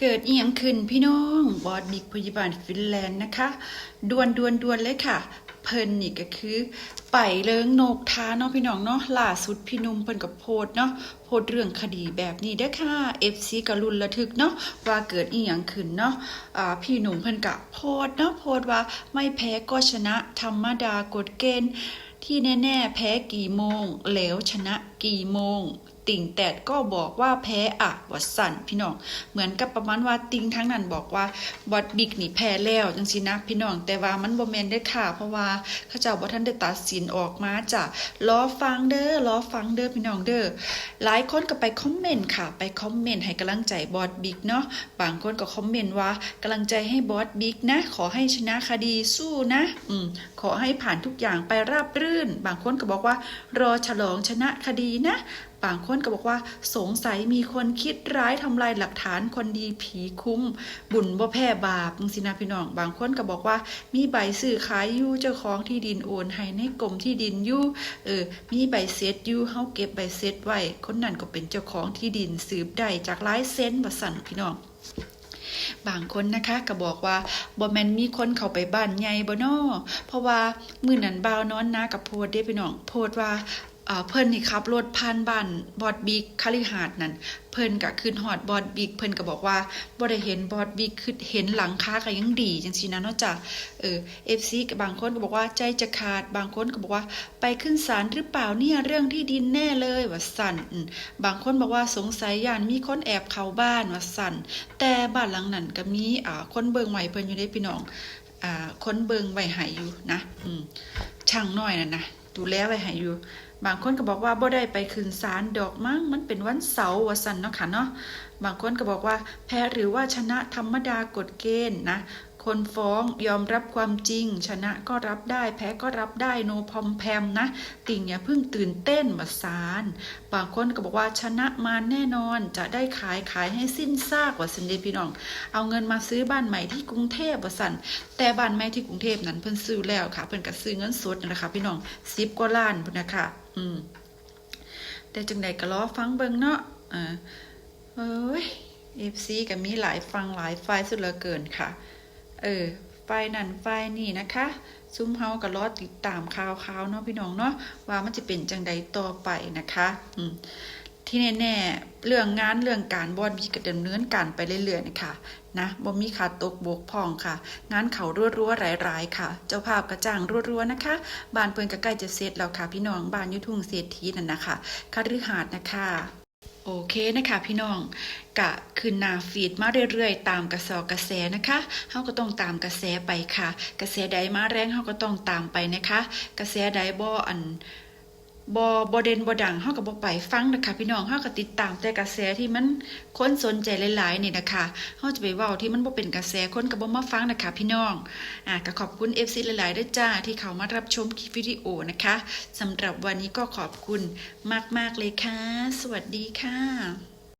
เกิดเอียงขึ้นพี่น้อง บอสบิ๊กพยาบาลฟินแลนด์นะคะดวนดวนดวนเลยค่ะ เพิ่นนี่ก็คือ ไปเลิงโนกท้าเนาะพี่น้องเนาะล่าสุดพี่หนุ่มเพิ่นกับโพสต์เนาะโพสต์เรื่องคดีแบบนี้เด้อค่ะ FC กะลุนระทึกเนาะว่าเกิดอีหยังขึ้นเนาะอ่าพี่หนุ่มเพิ่นกะโพสต์เนาะโพสต์ว่าไม่แพ้ก็ชนะธรรมดากฎเกณฑ์ที่แน่ ๆ แพ้กี่โมงแล้วชนะ กี่โมง ติ่งแตดก็บอกว่าแพ้อะวัดสั่นพี่น้อง เหมือนกับประมาณว่าติ่งทั้งนั้นบอกว่าบอดบิ๊กนี่แพ้แล้วจังสินะพี่น้อง แต่ว่ามันบ่แมนได้ค่ะ เพราะว่าเขาเจ้าบ่ทันได้ตัดสินออกมาจ้ะรอฟังเด้อรอฟังเด้อพี่น้องเด้อหลายคนก็ไปคอมเมนต์ค่ะ ไปคอมเมนต์ให้กำลังใจบอดบิ๊กเนาะบางคนก็คอมเมนต์ว่ากำลังใจให้บอสบิ๊กนะ ขอให้ชนะคดีสู้นะอืมขอให้ผ่านทุกอย่างไปราบรื่น บางคนก็บอกว่ารอฉลองชนะคดีนะ บางคนก็บอกว่า สงสัยมีคนคิดร้ายทำลายหลักฐานคนดีผีคุ้ม บุญบ่แพ้บาปจังสินะพี่น้อง บางคนก็บอกว่า มีใบซื้อขายอยู่เจ้าของที่ดินโอนให้ในกรมที่ดินอยู่เออ มีใบเสร็จอยู่เฮาเก็บใบเสร็จไว้ คนนั้นก็เป็นเจ้าของที่ดินสืบได้จากหลายเส้นว่สั่นพี่น้องบางคนนะคะก็บอกว่าบ่แม่นมีคนเข้าไปบ้านใหญ่บ่นอเพราะว่ามื้อนั้นบ่าวนอนนากับโพดเด้พี่น้อง โพดว่า เพิ่นนี่ขับรถผ่านบ้านบอดบิ๊กคฤหาสน์นั่นเพิ่นก็ขึ้นฮอดบอดบิ๊กเพิ่นก็บอกว่าบ่ได้เห็นบอดบิ๊กคือเห็นหลังคาก็ยังดีจังซี่นะเนาะจ้ะเออ FC ก็บางคนก็บอกว่าใจจะขาดบางคนก็บอกว่า ไปขึ้นศาลหรือเปล่าเนี่ยเรื่องที่ดินแน่เลยว่าสั่นบางคนบอกว่าสงสัยย่านมีคนแอบเข้าบ้านว่าสั่นแต่บ้านหลังนั้นก็มีอ่าคนเบิงไว้เพิ่นอยู่ได้พี่น้องอ่าคนเบิงไว้ให้อยู่นะอืมช่างน้อยนั่นนะ ดูแลไว้ให้อยู่ บางคนก็บอกว่าบ่ได้ไปคืนสารดอกมั้งมันเป็นวันเสาร์วันสันเนาะค่ะเนาะบางคนก็บอกว่า แพ้หรือว่าชนะธรรมดากฎเกณฑ์นะ คนฟ้องยอมรับความจริง ชนะก็รับได้ แพ้ก็รับได้โนพอมแพมนะ ติ่งอย่าเพิ่งตื่นเต้นมาสารบางคนก็บอกว่าชนะมาแน่นอนจะได้ขายขายให้สิ้นซากว่าสันเดพี่น้อง เอาเงินมาซื้อบ้านใหม่ที่กรุงเทพว่าสันแต่บ้านใหม่ที่กรุงเทพนั้นเพิ่นซื้อแล้วค่ะ เพิ่นก็ซื้อเงินสดนะคะพี่น้องสิบกว่าล้านพุ่นนะคะอืมแต่จังใดก็รอฟังเบิงเนาะอ่าเอ้ย FC ก็มีหลายฟังหลายฝ่ายสุดเหลือเกินค่ะ เออฝ่ายนั่นฝ่ายนี่นะคะซุ้มเฮาก็รอติดตามข่าวๆเนาะพี่น้องเนาะว่ามันจะเป็นจังใดต่อไปนะคะอืมที่แน่ๆเรื่องงานเรื่องการบอดบีก็ดำเนินการไปเรื่อยๆนะคะนะบ่มีขาดตกบกพ่องค่ะ งานเขารัวๆหลายๆค่ะ เจ้าภาพกระจ้างรัวๆนะคะบ้านเพิ่นก็ใกล้จะเสร็จแล้วค่ะ พี่น้องบ้านยุทุ่งเศรษฐีนั่นนะคะคฤหาสน์นะคะ โอเคนะคะพี่น้องกะคืนนาฟีดมาเรื่อยๆ ตามกระสอกระแสนะคะเฮาก็ต้องตามกระแสไปค่ะ กระแสใดมาแรงเฮาก็ต้องตามไปนะคะ กระแสใดบ่อัน บ่บ่เด่นบอดังเฮากับ่ไปฟังนะคะ พี่น้องเฮากับติดตามแต่กระแสที่มันคนสนใจหลายๆนี่นะคะเฮาจะไปเว้าที่มันบ่เป็นกระแสคนก็บ่มาฟังนะคะ พี่น้องอะก็ขอบคุณ FC หลายๆด้วยจ้าที่เข้ามารับชมคลิปวิดีโอนะคะสำหรับวันนี้ก็ขอบคุณมาก ๆเลยค่ะ สวัสดีค่ะ